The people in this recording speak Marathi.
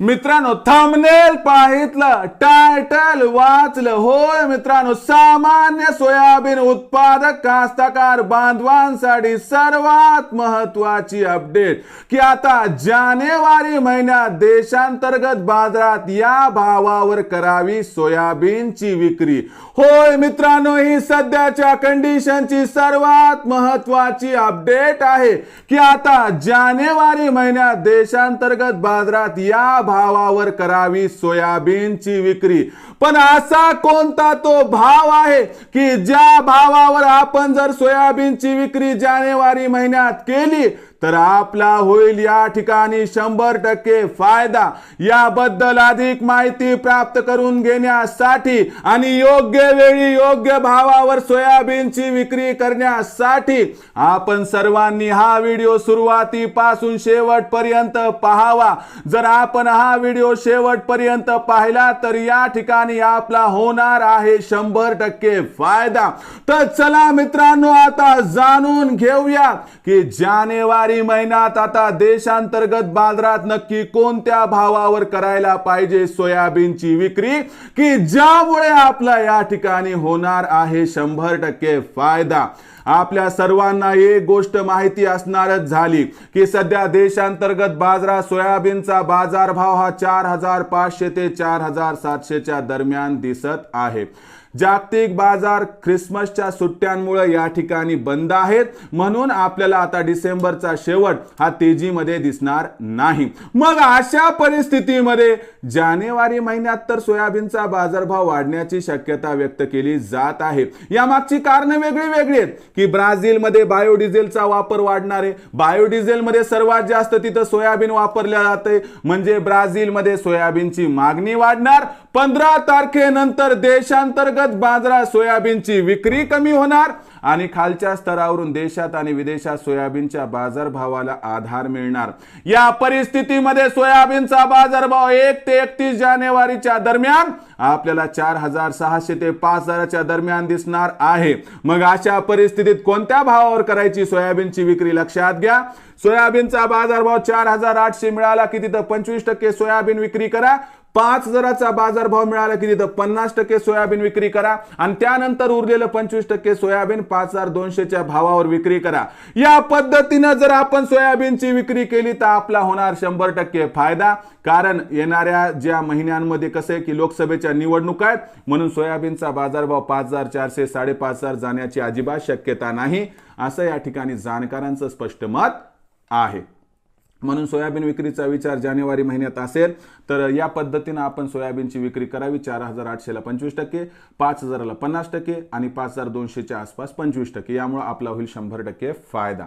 मित्रांनो थंबनेल पाहितलं टायटल वाचलं होय मित्रांनो सामान्य सोयाबीन उत्पादक कास्तकार बांधवांसाठी सर्वात महत्वाची अपडेट की आता जानेवारी महिन्यात देशांतर्गत बाजारात या भावावर करावी सोयाबीनची विक्री. होय मित्रांनो ही सध्याच्या कंडिशनची सर्वात महत्वाची अपडेट आहे. की आता जानेवारी महिन्यात देशांतर्गत बाजारात या भावावर करावी सोयाबीनची विक्री. पण असा कोणता तो भाव आहे की ज्या भावावर आपण जर सोयाबीनची विक्री जानेवारी महिन्यात केली तर आपला होईल या ठिकाणी शंभर टक्के फायदा. याबद्दल अधिक माहिती प्राप्त करून घेण्यासाठी आणि योग्य वेळी योग्य भावावर सोयाबीनची विक्री करण्यासाठी आपण सर्वांनी हा व्हिडिओ सुरुवातीपासून शेवटपर्यंत पाहावा. जर आपण हा व्हिडिओ शेवटपर्यंत पाहिला तर या ठिकाणी आपला होणार आहे शंभर टक्के फायदा. तर चला मित्रांनो आता जाणून घेऊया की जानेवारी महिन्यात आता देशांतर्गत बाजारात नक्की कोणत्या भावावर करायला पाहिजे सोयाबीनची विक्री? की ज्यामुळे आपला या ठिकाणी होणार आहे शंभर टक्के फायदा? आपल्या सर्वांना एक गोष्ट माहिती असणारच झाली की सध्या देशांतर्गत बाजारात सोयाबीनचा बाजारभाव हा चार हजार पाचशे ते चार हजार सातशेच्या दरम्यान दिसत आहे. जागतिक बाजार ख्रिसमसच्या सुट्ट्यांमुळे या ठिकाणी बंद आहेत. म्हणून आपल्याला आता डिसेंबरचा शेवट हा तेजीमध्ये दिसणार नाही. मग अशा परिस्थितीमध्ये जानेवारी महिन्यात तर सोयाबीनचा बाजारभाव वाढण्याची शक्यता व्यक्त केली जात आहे. यामागची कारणं वेगळी वेगळी आहेत की ब्राझीलमध्ये बायोडिझेलचा वापर वाढणार. आहे बायोडिझेलमध्ये सर्वात जास्त तिथं सोयाबीन वापरल्या जाते. म्हणजे ब्राझीलमध्ये सोयाबीनची मागणी वाढणार. पंधरा तारखेनंतर देशांतर्गत बाजरा सोयाबीनची विक्री कमी होणार आणि खालच्या स्तरावरून देशात आणि विदेशात सोयाबीनच्या बाजारभावाला आधार मिळणार. या परिस्थितीमध्ये सोयाबीनचा बाजारभाव एक ते एकतीस जानेवारीच्या दरम्यान आपल्याला चार हजार सहाशे ते पाच हजाराच्या दरम्यान दिसणार आहे. मग अशा परिस्थितीत कोणत्या भावावर करायची सोयाबीनची विक्री लक्षात घ्या. सोयाबीनचा बाजारभाव चार हजार आठशे मिळाला की तिथं पंचवीस टक्के सोयाबीन विक्री करा. पाच हजाराचा बाजारभाव मिळाला की तिथं पन्नास टक्के सोयाबीन विक्री करा. आणि त्यानंतर उरलेलं पंचवीस टक्के सोयाबीन पाच हजार दोनशेच्या भावावर विक्री करा. या पद्धतीनं जर आपण सोयाबीनची विक्री केली तर आपला होणार शंभर टक्के फायदा. कारण येणाऱ्या ज्या महिन्यांमध्ये कसं आहे की लोकसभेच्या निवडणुका आहेत म्हणून सोयाबीनचा बाजारभाव पाच हजार चारशे साडेपाच हजार जाण्याची अजिबात शक्यता नाही. असं या ठिकाणी जाणकारांचं स्पष्ट मत आहे. म्हणून सोयाबीन विक्रीचा विचार जानेवारी महिन्यात असेल तर या पद्धतीनं आपण सोयाबीनची विक्री करावी. चार हजार आठशेला पंचवीस टक्के पाच हजाराला पन्नास टक्के आणि पाच हजार दोनशेच्या आसपास पंचवीस टक्के. यामुळे आपला होईल शंभर टक्के फायदा.